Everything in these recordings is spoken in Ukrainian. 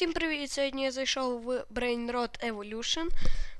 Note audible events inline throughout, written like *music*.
Всім привіт! Сьогодні я зайшов в Brain Rot Evolution.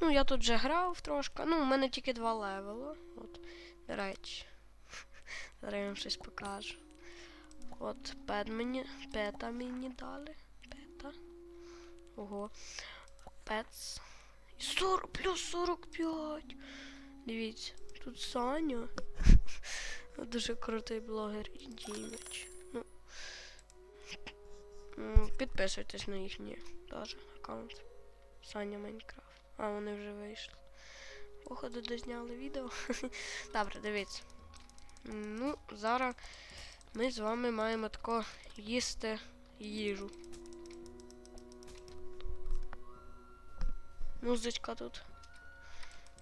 Ну, я тут вже грав трошки. Ну, у мене тільки два левела. От, до речі. *laughs* Зараз я вам щось покажу. От, пет мені. Пета мені дали. Пета. Ого. Пец. І 40 плюс 45. Дивіться, тут Саня. *laughs* Дуже крутий блогер і Дімич. Підписуйтесь на їхній теж аккаунт. Саня Майнкрафт. А, вони вже вийшли. Походу дозняли відео. *laughs* Добре, дивіться. Ну, зараз ми з вами маємо тако їсти їжу. Музичка тут.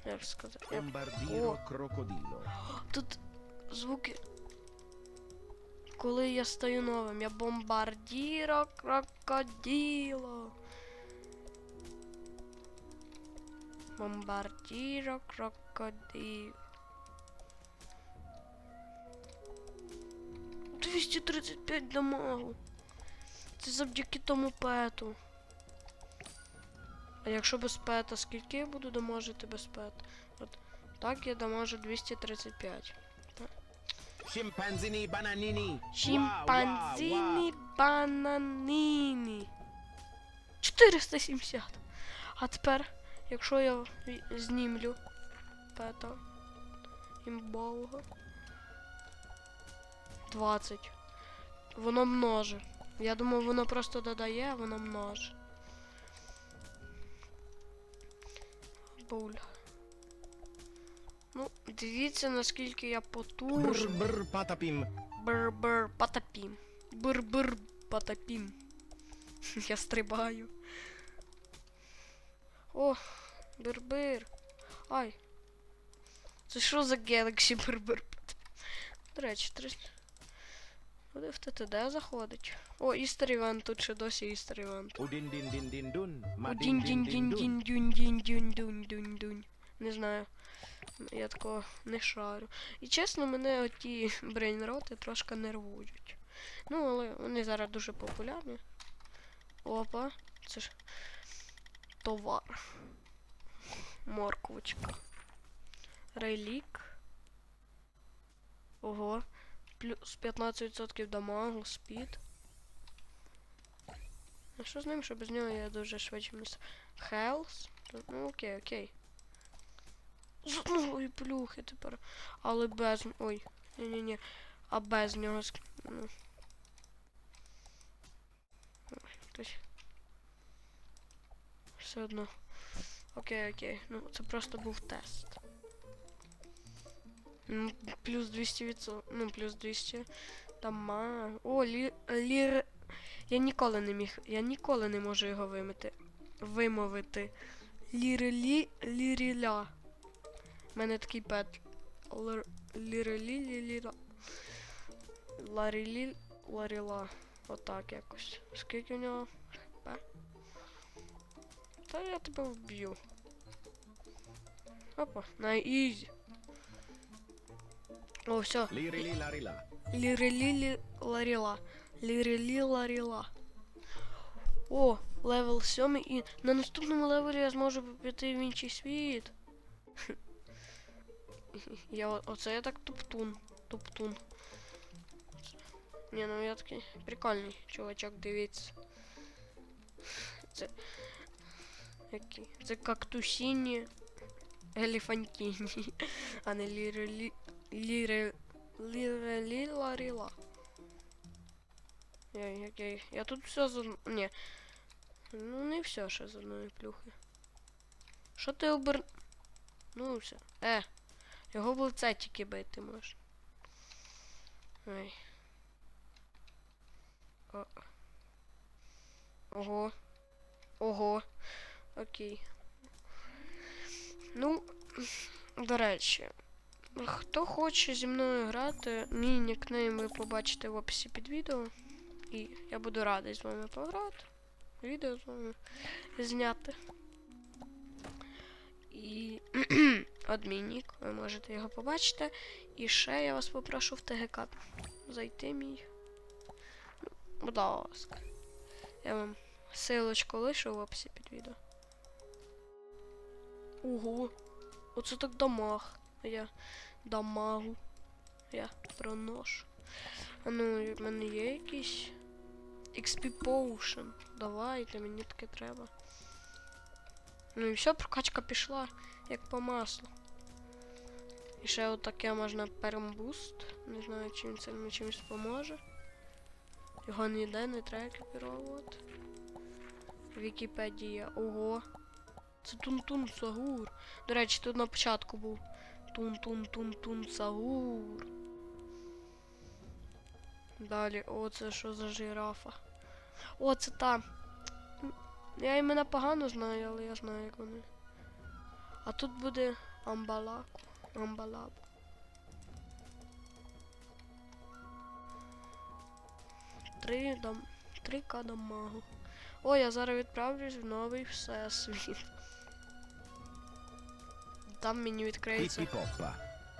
Як сказати? Як Bombardiro О. crocodilo. Тут звуки. Коли я стаю новим, я бомбардіро крокоділо. Бомбардіро крокодило. 235 дамагу. Це завдяки тому пету. А якщо без пета, скільки я буду дамажити без пета? От так я дамажу 235. Scimpanzini bananini. Шимпанзіні бананіні. 470. А тепер, якщо я знімлю пета імбового. 20. Воно множе. Я думав, воно просто додає, а воно множе. Буль. Ну, дивіться, наскільки я потужний. Brr brr patapim. Бр-бр потопім. Бр-бр потопім. *laughs* Я стрибаю. О, бир-бир. Ай. Це що за Galaxy бир-бир? До речі, три... Куди в ТТД заходить? О, Істер Іван, тут ще досі Істер дунь дунь дунь. Не знаю. Я такого не шарю. І чесно, мене оті брейнроти трошки нервують. Ну, але вони зараз дуже популярні. Опа, це ж товар. Морквочка. Релік. Ого. Плюс 15% дамагу, спід. А що з ним, що без нього я дуже швидше міс. Хелс? Ну окей, окей. З одної плюхи тепер. Але без. Ой. Ні-ні-ні. А без нього ну. Ой. Все одно. Окей, окей. Ну, це просто був тест. Ну, плюс 200 відсо... Ну, плюс 200. Тама. О, лі... лір... Я ніколи не міг. Я ніколи не можу його вимити. Вимовити. Лірелі ліріля. У мене такий пет. Лир- Лірелі. Ларілі ларіла. Отак якось. Скільки в нього? П? Та я тебе вб'ю. Опа, на ізі. О, все. Lirili larila. Лірелі ларіла. Лірелі ларіла. О, левел 7 і на наступному левелі я зможу піти в інший світ. *laughs* Я оце я так топтун. Топтун. Ні, ну я такий прикольний чувачок, дивіться. Це. Які? Це кактусіні елефантіні, а не лірелі. Ліре. Лірелі ларіла. Я, окей. Я тут все з од... Ні. Ну не все ще з одної плюхи. Що ти обер... Ну все. Е. Його в лице тільки бити можна. Ой. О. Ого. Ого. Окей. Ну, до речі. Хто хоче зі мною грати, мій нікнейм ви побачите в описі під відео. І я буду радий з вами пограти. Відео з вами зняти. І адмінік, ви можете його побачити. І ще я вас попрошу в ТГК зайти мій. Будь ласка. Я вам Силочку лишу в описі під відео. Ого. Оце так дамаг. Я дамагу. Я проношу. А ну, в мене є якийсь XP Potion. Давайте, мені таке треба. Ну і все, прокачка пішла, як по маслу. І ще отаке можна пермбуст. Не знаю, чим це мені чимось поможе. Його ніде не треба екіпіровувати. Вікіпедія. Ого. Це Тун-Тун Сагур. До речі, тут на початку був. Тун-тун-тун-тун Сагур. Далі, о, це що за жирафа? О, це та. Я імена погано знаю, але я знаю, як вони. А тут буде Амбалаку. Амбалабу. Три дам. Три к дамагу. О, я зараз відправлюсь в новий всесвіт. Там мені відкриється Pippi Poppa.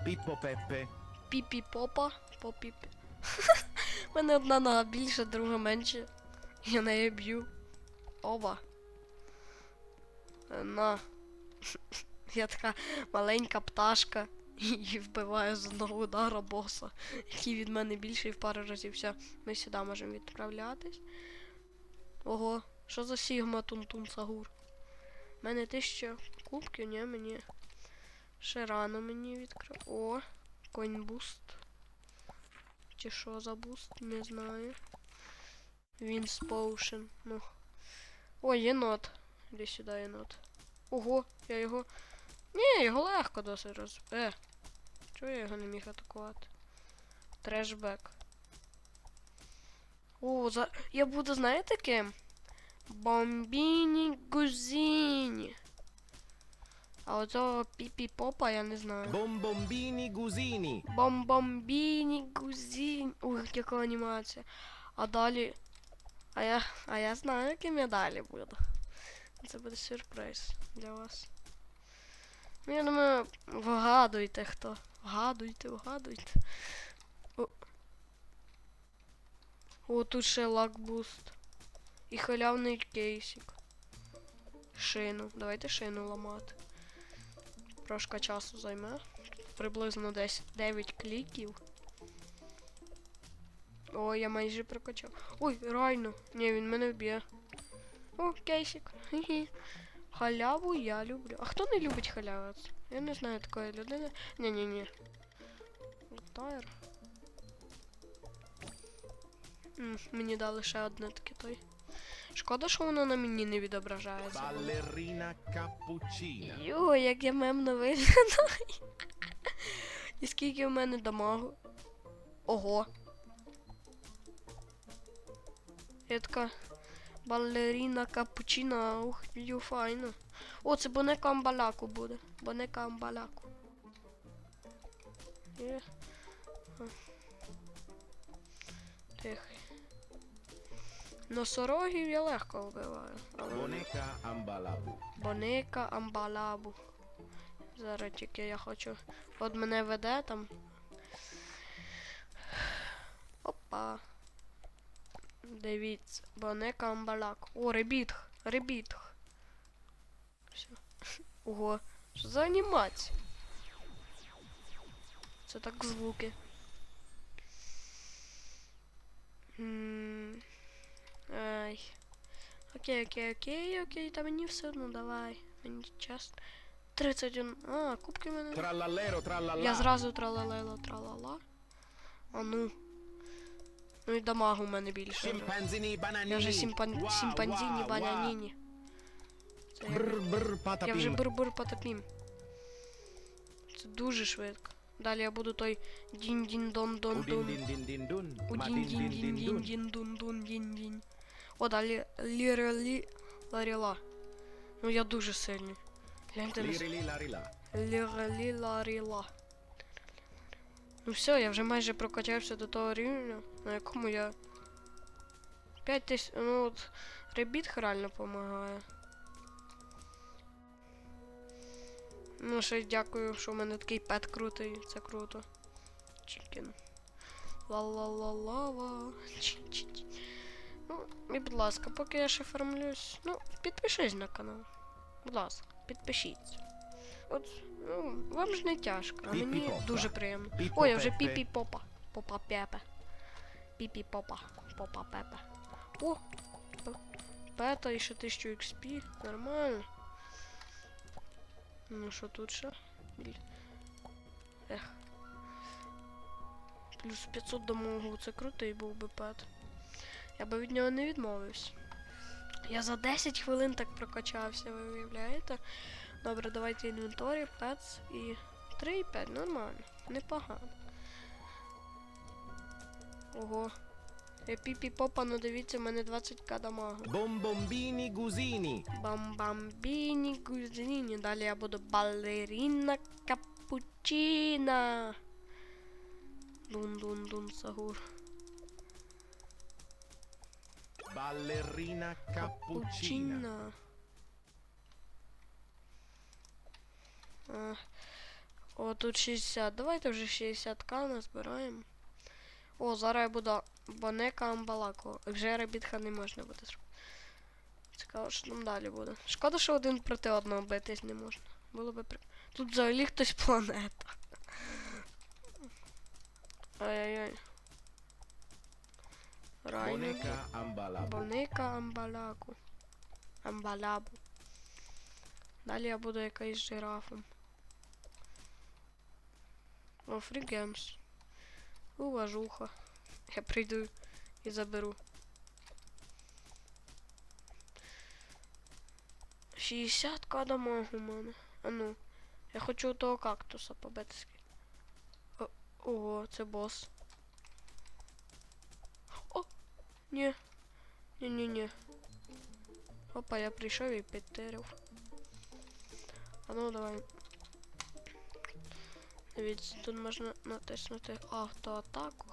Pippo Peppe. піпі попа попіпі. *laughs* У мене одна нога більше, друга менше. Я нею б'ю. Оба. Е, На. *laughs* Я така маленька пташка *laughs* і вбиваю з одного удара боса, який від мене більший в пару разів. Все, ми сюди можемо відправлятись. Ого, що за Сігма Тунтун Сагур? У мене тисяча кубків, ні, мені. Ще рано мені відкрив. О, конь буст. Чи що за буст? Не знаю. Вінс Поушен. Ну. О, єнот. Іди сюди, єнот. Ого, я його. Ні, його легко досить роз. Е. Чого я його не міг атакувати? Трешбек. О, за... я буду, знаєте ким? Бомбіні Гузіні. А оцього піпі попа я не знаю. Bombombini Gusini. Бомбомбіні Гузінь. Ух, яка анімація. А далі. А я. А я знаю, яким я далі буду. Це буде сюрприз для вас. Я думаю, вгадуйте хто. Вгадуйте, вгадуйте. О, О тут ще лакбуст. І халявний кейсик. Шину. Давайте шину ламати. Трошки часу займе. Приблизно десь 9 кліків. О, я майже прокачав. Ой, реально. Ні, він мене вб'є. О, кейсик. Хі-хі. Халяву я люблю. А хто не любить халяву? Я не знаю такої людини. Ні-ні-ні. Тайр. Мені дали ще одне таке той. Шкода, що воно на мені не відображається. Ballerina cappuccina. Йо, як я мемно виглядаю. І скільки в мене дамагу? Ого. Я така балеріна капучина, ух, ю файно. О, це бонека амбаляку буде. Бонека амбаляку. Є. Тихо. Носорогів я легко вбиваю. Boneca Ambalabu. Боника Амбалабу. Зараз тільки я хочу. От мене веде там. Дивіться. Бонека Амбалак. О, ребітх. Ребітх. Все. Ого. Що за анімація? Це так звуки. Ай. Окей, окей, окей, окей, та мені все одно давай. Мені час. 31. А, кубки мене. Trallallero trallallà. Я зразу тралалела, тралала. А ну. Ну і дамагу в мене більше. вже. Scimpanzini bananini. Я вже сімпан... Wa, сімпанзіні wa, бананіні. Це wa. я... Brr brr я вже patapim. бур-бур потопім. Це дуже швидко. Далі я буду той дін дін дон дон Udin дун din din din dun. У Ma дін din дін din дін din дін dun. дін дун дун дін дін. О, далі ліра лі ларіла. Ну я дуже сильний. Гляньте на Lirili larila. Ліраліларіла. Ну все, я вже майже прокачався до того рівня, на якому я. 5 тисяч. Ну от ребіт реально допомагає. Ну, ще дякую, що в мене такий пет крутий, це круто. Чікен. Ла-ла-ла-лава. Чі-чі-чі. Ну, і будь ласка, поки я ще фармлюсь, ну, підпишись на канал. Будь ласка, підпишіться. От, ну, вам ж не тяжко, а мені дуже приємно. Ой, я вже Пепе. піпі попа. Пепе. Піпі попа. Пепе. О! Пета і ще 1000 XP. Нормально. Ну що тут ще? Ех. Плюс 500 до мого, це крутий був би пет. Я би від нього не відмовився. Я за 10 хвилин так прокачався, ви уявляєте? Добре, давайте інвенторі, пец і 3,5, нормально, непогано. Ого. Я піпі попа, ну дивіться, в мене 20к дамагу. Bombombini gusini. Бамбамбіні гузіні. Далі я буду балеріна капучина. Дун-дун-дун, сагур. Cappuccina. Капучина. О, тут 60. Давайте вже 60к назбираємо. О, зараз я буду Бонека Амбалако. Вже бітха не можна буде зробити. Цікаво, що там далі буде. Шкода, що один проти одного битись не можна. Було би при... Тут взагалі хтось *laughs* планета. Ай-яй-яй. Ambalabu. Боника Амбаляку. Амбалябу. Далі я буду якийсь жирафом. О, фрігемс. Уважуха. Я прийду і заберу. 60 к дамагу у мене. А ну. Я хочу того кактуса побити. О, ого, це бос. О! Ні. Ні-ні-ні. Опа, я прийшов і підтерив. А ну давай. Дивіться, тут можна натиснути автоатаку.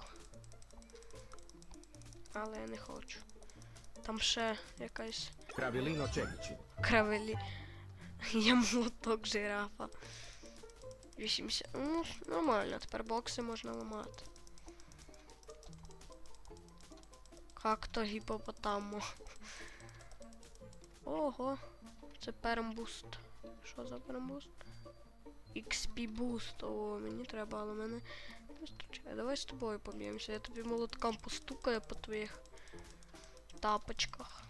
Але я не хочу. Там ще якась Cravellino celici. кравелі. Я молоток жирафа. 80. Ну, нормально, тепер бокси можна ламати. Как то гіпопотамо. Ого, це пермбуст. Що за пермбуст? XP буст. О, мені треба, але мене не вистачає. Давай з тобою поб'ємося. Я тобі молотком постукаю по твоїх тапочках.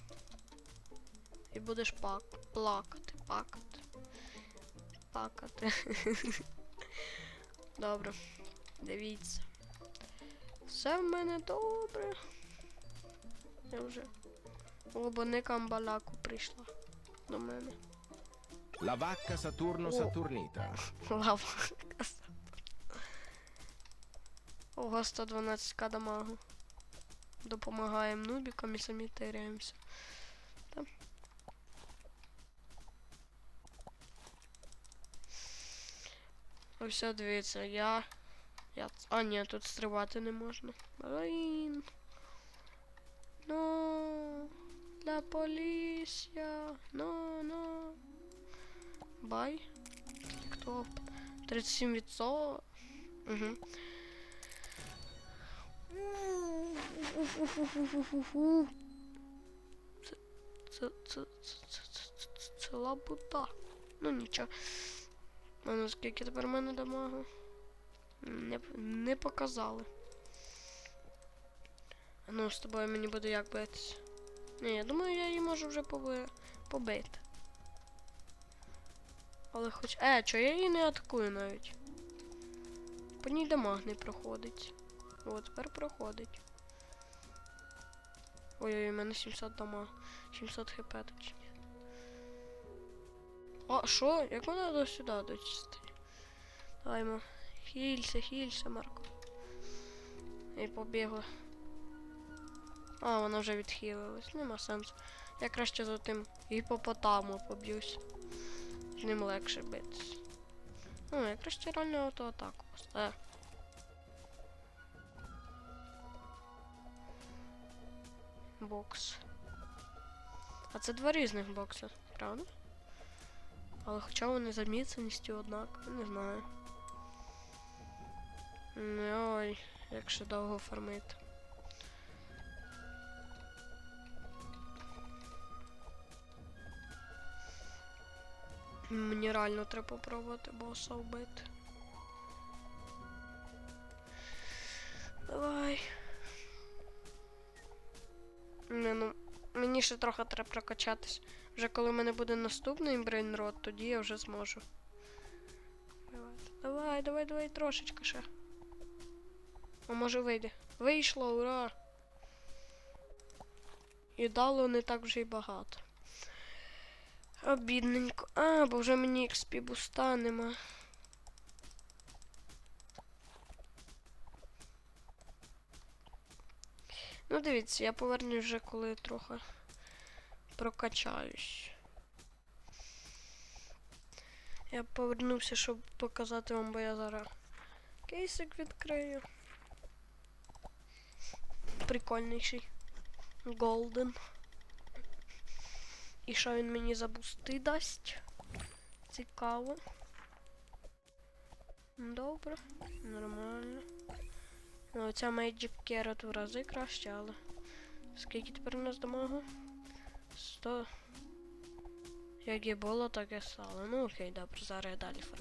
І будеш пак плакати, пакати. Пакати. *laughs* Добре. Дивіться. Все в мене добре. Я вже. О, бо не камбалаку прийшла до мене. La vacca Saturno Oh. Saturnita. Лава. Ого, 112к дамагу. Допомагаємо нубікам і самі теряємося. Там. Ось дивіться, я. Я. А, ні, тут стрибати не можна. Блін. Ну. La поліція. Ну, ну бай. Тікток. 37 відсот Угу. Це, це, це, це, це, це, це, це лабута. Ну нічого. А ну скільки тепер в мене дамага? Не, не показали. Ну з тобою мені буде як битись. Ні, я думаю, я її можу вже поби... побити. Але хоч. Е, чо я її не атакую навіть. По ній дамаг не проходить. О, тепер проходить. Ой-ой, у мене 700 дамаг. 700 хп точніше. А, що? Як вона до сюди дочисти? Давай, ма. Хілься, хілься, Марко. І побігла. А, вона вже відхилилась. Нема сенсу. Я краще за тим гіпопотаму поб'юсь. Ним легше битись. Ну, я краще реально автоатаку. Е. Бокс. А це два різних бокси, правда? Але хоча вони за міцністю, однак, не знаю. Ну, Ой, як ще довго фармити. Мені реально треба попробувати боса вбити. Давай. Не, ну, мені ще трохи треба прокачатись. Вже коли в мене буде наступний брейнрот, тоді я вже зможу. Давай, давай, давай, трошечки ще. А може вийде. Вийшло, ура! І дало не так вже й багато. Обідненько. А, бо вже мені XP буста нема. Ну, дивіться, я повернусь вже коли трохи прокачаюсь. Я повернувся, щоб показати вам, бо я зараз кейсик відкрию. Прикольніший. Голден. І що він мені за бусти дасть? Цікаво. Добре, нормально. Ну, оця Magic Carrot в рази краще, але. Скільки тепер у нас дамагу? 100. Як і було, так і стало. Ну окей, добре, зараз я далі формую.